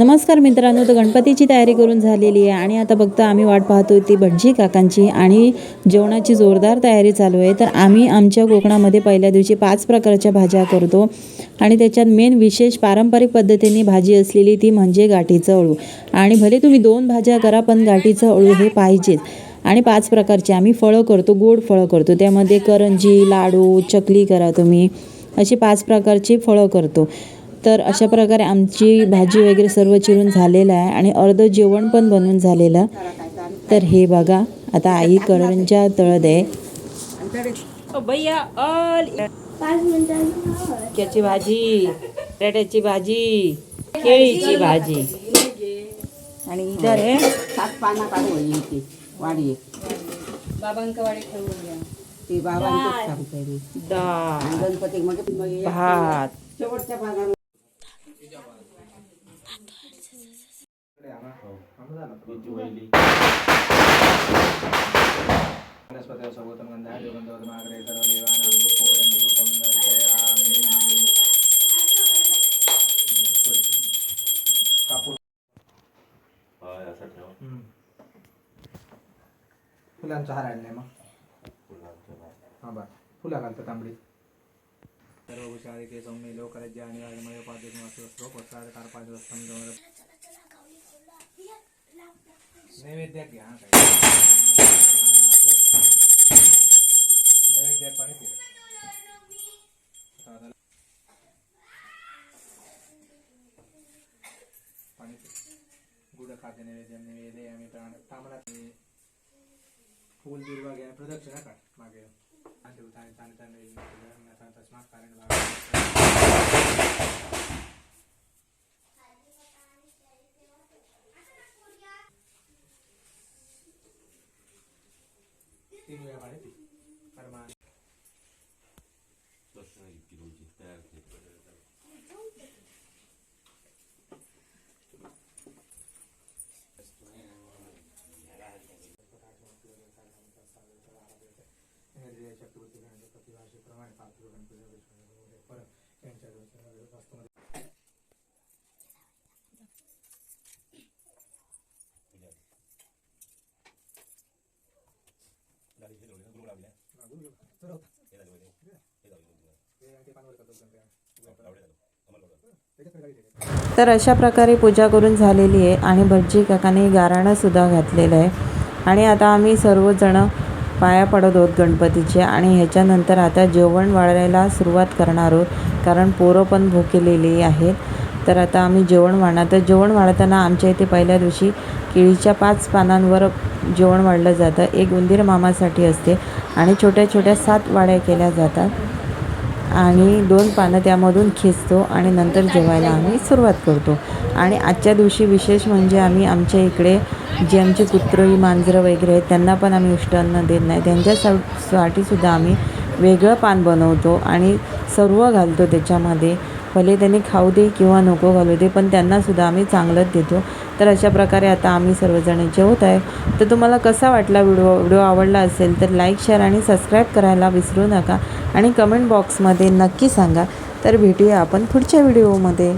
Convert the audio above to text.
नमस्कार मित्रांनो तर गणपतीची तयारी करून झालेली आहे आणि आता बघता आम्ही वाट पाहतो ती भटजी काकांची आणि जेवणाची जोरदार तयारी चालू आहे. तर आम्ही आमच्या कोकणामध्ये पहिल्या दिवशी पाच प्रकारच्या भाज्या करतो आणि त्याच्यात मेन विशेष पारंपरिक पद्धतीने भाजी असलेली ती म्हणजे गाठीचं अळू. आणि भले तुम्ही दोन भाज्या करा पण गाठीचं अळू हे पाहिजेच. आणि पाच प्रकारचे आम्ही फळं करतो गोड फळं करतो. त्यामध्ये करंजी लाडू चकली करा तुम्ही. अशी पाच प्रकारची फळं करतो. तर अशा प्रकारे आमची भाजी वगैरे सर्व चिरून झालेलं आहे आणि अर्धं जेवण पण बनवून झालेलं. तर हे बघा आता आई करंजा तळत आहे. भैया ऑल त्याची भाजी बटाट्याची भाजी केळीची भाजी. आणि इधर आहे. सात पाना काढू येते वाडी बाबांकवाडे ठेवून घ्या ती बाबांचंच सांगते मी डाळ आणि गणपती मग मग एक भात शेवटच्या पानाला फुलांचा हार आणलाय मग हा बरं फुलं घालतो तांबडी सर्व भूषारी के सौम्य लोकराज्य आणि वायुमय पादे असतो प्रसाद कारपाद समजवर නෛවේද්‍යයක් ගහන කයි. නෛවේද්‍යයක් පණි පිළ. තාදල පණි ගුඩ කද නෛවේද්‍යම් නෛවේද්‍යය මේ ප්‍රාණ තමල පූල් දිරුවා ගැන ප්‍රදක්ෂණ කර මගේ අන්තිම තන තන තන වෙන්නේ නැත්නම් තස්මාත් කරන්න බෑ तीन वेळा पाणी पी कर्मा इंद्रिय चक्रवर्ती गणपती भाषे प्रमाणे पात्र गणपती परत यांच्या तर अशा प्रकारे पूजा करून झालेली आहे आणि भटजी काकाने गाराणं सुद्धा घातलेलं आहे. आणि आता आम्ही सर्वजण पाया पडत आहोत गणपतीचे आणि ह्याच्यानंतर आता जेवण वाढायला सुरुवात करणार आहोत कारण पोरं पण भुकेलेली आहेत. तर आता आम्ही जेवण वाढणार. तर जेवण वाढताना आमच्या इथे पहिल्या दिवशी केळीच्या पाच पानांवर जेवण वाढलं जातं. एक उंदीर मामासाठी असते आणि छोट्या छोट्या सात वाड्या केल्या जातात. आणि दोन पानं त्यामधून खेचतो आणि नंतर जेवायला आम्ही सुरुवात करतो. आणि आजच्या दिवशी विशेष म्हणजे आम्ही आमच्या इकडे जे आमचे कुत्री मांजरं वगैरे आहेत त्यांना पण आम्ही उष्टान्न देत नाही. त्यांच्यासाठी सुद्धा आम्ही वेगळं पान बनवतो आणि सर्व घालतो त्याच्यामध्ये. भले त्यांनी खाऊ दे किंवा नको घालू दे पण त्यांनासुद्धा आम्ही चांगलंच देतो. तर अशा प्रकारे आता आम्ही सर्वजण जेवत आहे. तर तुम्हाला कसा वाटला व्हिडिओ? व्हिडिओ आवडला असेल तर लाईक शेअर आणि सबस्क्राईब करायला विसरू नका. आणि कमेंट बॉक्समध्ये नक्की सांगा. तर भेटूया आपण पुढच्या व्हिडिओमध्ये